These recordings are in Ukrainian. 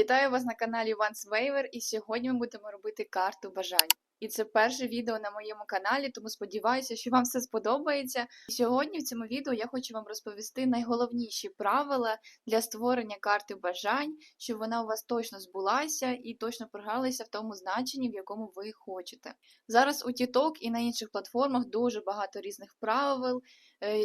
Вітаю вас на каналі Once Waver і сьогодні ми будемо робити карту бажань. І це перше відео на моєму каналі, тому сподіваюся, що вам все сподобається. І сьогодні в цьому відео я хочу вам розповісти найголовніші правила для створення карти бажань, щоб вона у вас точно збулася і точно програлася в тому значенні, в якому ви хочете. Зараз у TikTok і на інших платформах дуже багато різних правил,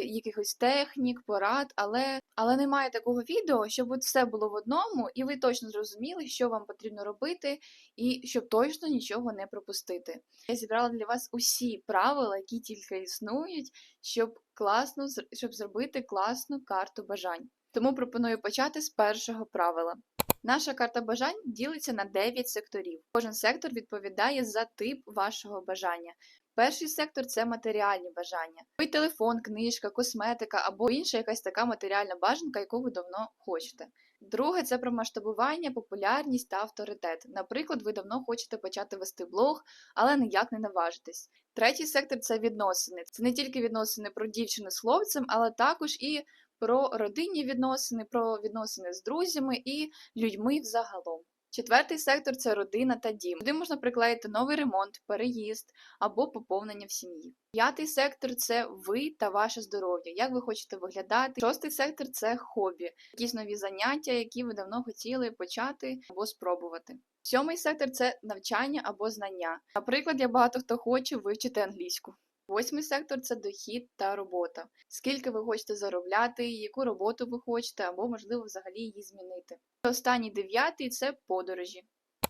якихось технік, порад, але, але немає такого відео, щоб от все було в одному, і ви точно зрозуміли, що вам потрібно робити, і щоб точно нічого не пропустити. Я зібрала для вас усі правила, які тільки існують, щоб класно щоб зробити класну карту бажань. Тому пропоную почати з першого правила. Наша карта бажань ділиться на 9 секторів. Кожен сектор відповідає за тип вашого бажання. Перший сектор це матеріальні бажання. Ви телефон, книжка, косметика або інша якась така матеріальна бажанка, яку ви давно хочете. Друге це про масштабування, популярність та авторитет. Наприклад, ви давно хочете почати вести блог, але ніяк не наважитесь. Третій сектор це відносини. Це не тільки відносини про дівчину з хлопцем, але також і про родинні відносини, про відносини з друзями і людьми взагалом. Четвертий сектор це родина та дім. Туди можна приклеїти новий ремонт, переїзд або поповнення в сім'ї. П'ятий сектор це ви та ваше здоров'я, як ви хочете виглядати. Шостий сектор це хобі, якісь нові заняття, які ви давно хотіли почати або спробувати. Сьомий сектор це навчання або знання. Наприклад, я багато хто хоче вивчити англійську. Восьмий сектор це дохід та робота. Скільки ви хочете заробляти, яку роботу ви хочете, або, можливо, взагалі її змінити. Останній дев'ятий це подорожі.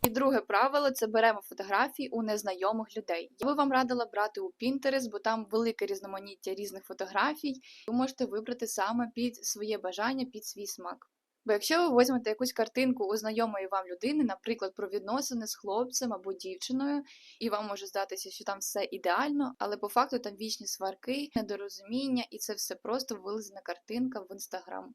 І друге правило це беремо фотографії у незнайомих людей. Я би вам радила брати у Pinterest, бо там велике різноманіття різних фотографій. Ви можете вибрати саме під своє бажання, під свій смак. Бо якщо ви візьмете якусь картинку у знайомої вам людини, наприклад, про відносини з хлопцем або дівчиною, і вам може здатися, що там все ідеально, але по факту там вічні сварки, недорозуміння, і це все просто вилизана картинка в інстаграм.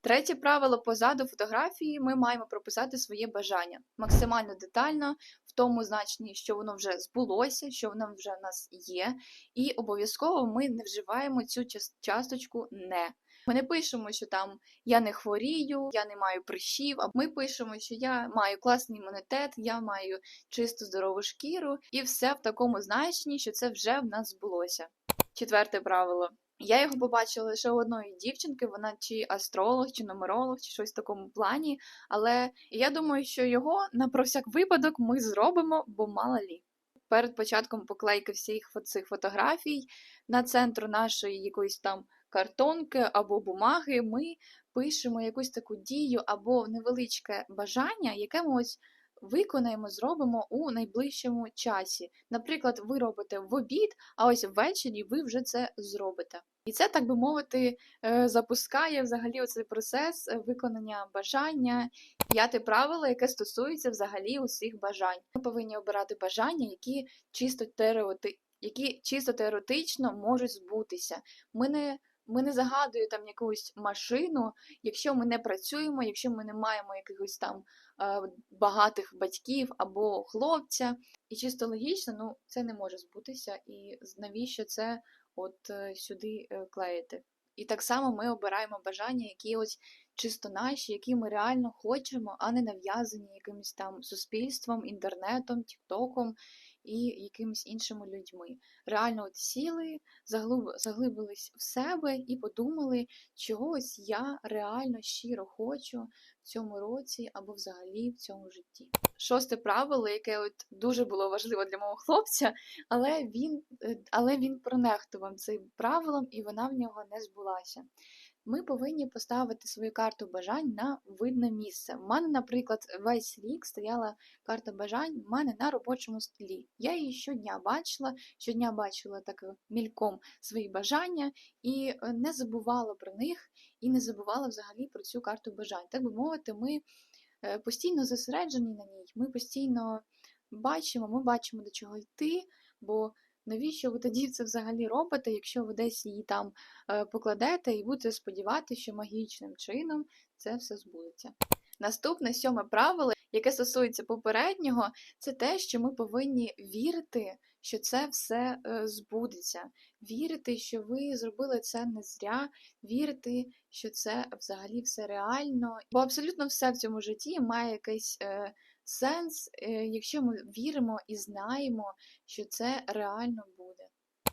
Третє правило позаду фотографії ми маємо прописати своє бажання максимально детально, в тому значенні, що воно вже збулося, що воно вже в нас є, і обов'язково ми не вживаємо цю часточку не. Ми не пишемо, що там я не хворію, я не маю прищів, а ми пишемо, що я маю класний імунітет, я маю чисту здорову шкіру, і все в такому значенні, що це вже в нас збулося. Четверте правило. Я його побачила лише у одної дівчинки, вона чи астролог, чи нумеролог, чи щось в такому плані. Але я думаю, що його на про всяк випадок ми зробимо, бо мало лі. Перед початком поклейки всіх цих фотографій на центру нашої якоїсь там картонки або бумаги ми пишемо якусь таку дію або невеличке бажання, яке ми ось виконаємо, зробимо у найближчому часі. Наприклад, ви робите в обід, а ось ввечері ви вже це зробите. І це, так би мовити, е, запускає взагалі оцей процес виконання бажання. П'яте правило, яке стосується взагалі усіх бажань. Ми повинні обирати бажання, які чисто теорети... які чисто теоретично можуть збутися. Ми не ми не загадуємо там якусь машину, якщо ми не працюємо, якщо ми не маємо якихось там е, багатих батьків або хлопця. І чисто логічно, ну це не може збутися. І навіщо це от е, сюди е, клеїти? І так само ми обираємо бажання, які ось чисто наші, які ми реально хочемо, а не нав'язані якимось там суспільством, інтернетом, тіктоком і якимись іншими людьми. Реально от сіли, заглиб- заглибились в себе і подумали, чого ось я реально щиро хочу в цьому році або взагалі в цьому житті. Шосте правило, яке от дуже було важливо для мого хлопця, але він, е, але він пронехтував цим правилом, і вона в нього не збулася. Ми повинні поставити свою карту бажань на видне місце. У мене, наприклад, весь рік стояла карта бажань в мене на робочому столі. Я її щодня бачила, щодня бачила так е, мільком свої бажання і е, не забувала про них, і не забувала взагалі про цю карту бажань. Так би мовити, ми е, постійно зосереджені на ній, ми постійно бачимо, ми бачимо, до чого йти, бо навіщо ви тоді це взагалі робите, якщо ви десь її там е, покладете і будете сподіватися, що магічним чином це все збудеться. Наступне сьоме правило, яке стосується попереднього, це те, що ми повинні вірити, що це все е, збудеться, вірити, що ви зробили це не зря, вірити, що це взагалі все реально. Бо абсолютно все в цьому житті має якийсь е, сенс, е, якщо ми віримо і знаємо, що це реально буде.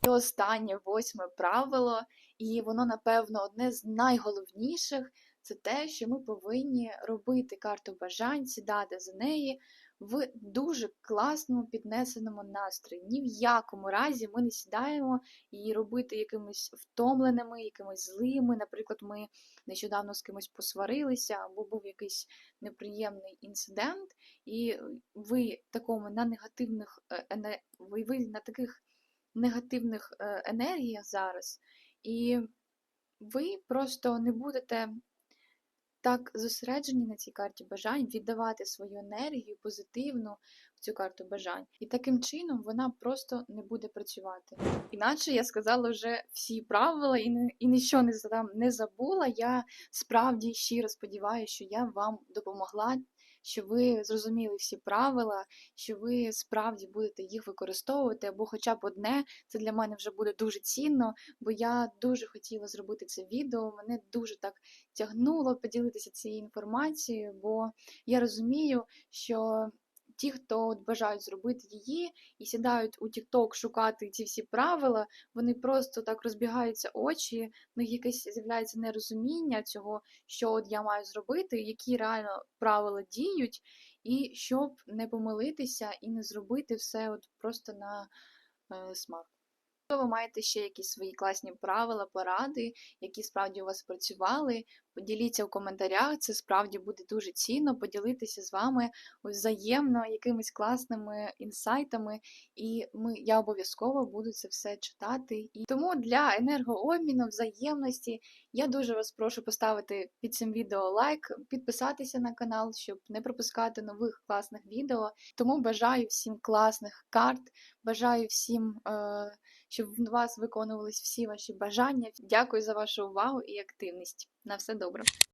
І останнє восьме правило, і воно, напевно, одне з найголовніших це те, що ми повинні робити карту бажань, сідати за неї в дуже класному піднесеному настрої. Ні в якому разі ми не сідаємо її робити якимись втомленими, якимись злими. Наприклад, ми нещодавно з кимось посварилися, або був якийсь неприємний інцидент, і ви такому на негативних е, ви, ви на таких негативних е, енергіях зараз, і ви просто не будете так зосереджені на цій карті бажань, віддавати свою енергію позитивну в цю карту бажань. І таким чином вона просто не буде працювати. Іначе я сказала вже всі правила і, не, і нічого не, задам, не забула. Я справді щиро сподіваюся, що я вам допомогла. Що ви зрозуміли всі правила, що ви справді будете їх використовувати, або хоча б одне, це для мене вже буде дуже цінно, бо я дуже хотіла зробити це відео. Мене дуже так тягнуло поділитися цією інформацією, бо я розумію, що ті, хто от бажають зробити її і сідають у TikTok шукати ці всі правила, вони просто так розбігаються очі, в них якесь з'являється нерозуміння цього, що от я маю зробити, які реально правила діють, і щоб не помилитися і не зробити все от просто на е, смак. Ви маєте ще якісь свої класні правила, поради, які справді у вас працювали, поділіться в коментарях, це справді буде дуже цінно поділитися з вами взаємно якимись класними інсайтами, і ми, я обов'язково буду це все читати. І тому для енергообміну, взаємності я дуже вас прошу поставити під цим відео лайк, підписатися на канал, щоб не пропускати нових класних відео. Тому бажаю всім класних карт, бажаю всім. Е- щоб в вас виконувались всі ваші бажання. Дякую за вашу увагу і активність. На все добре.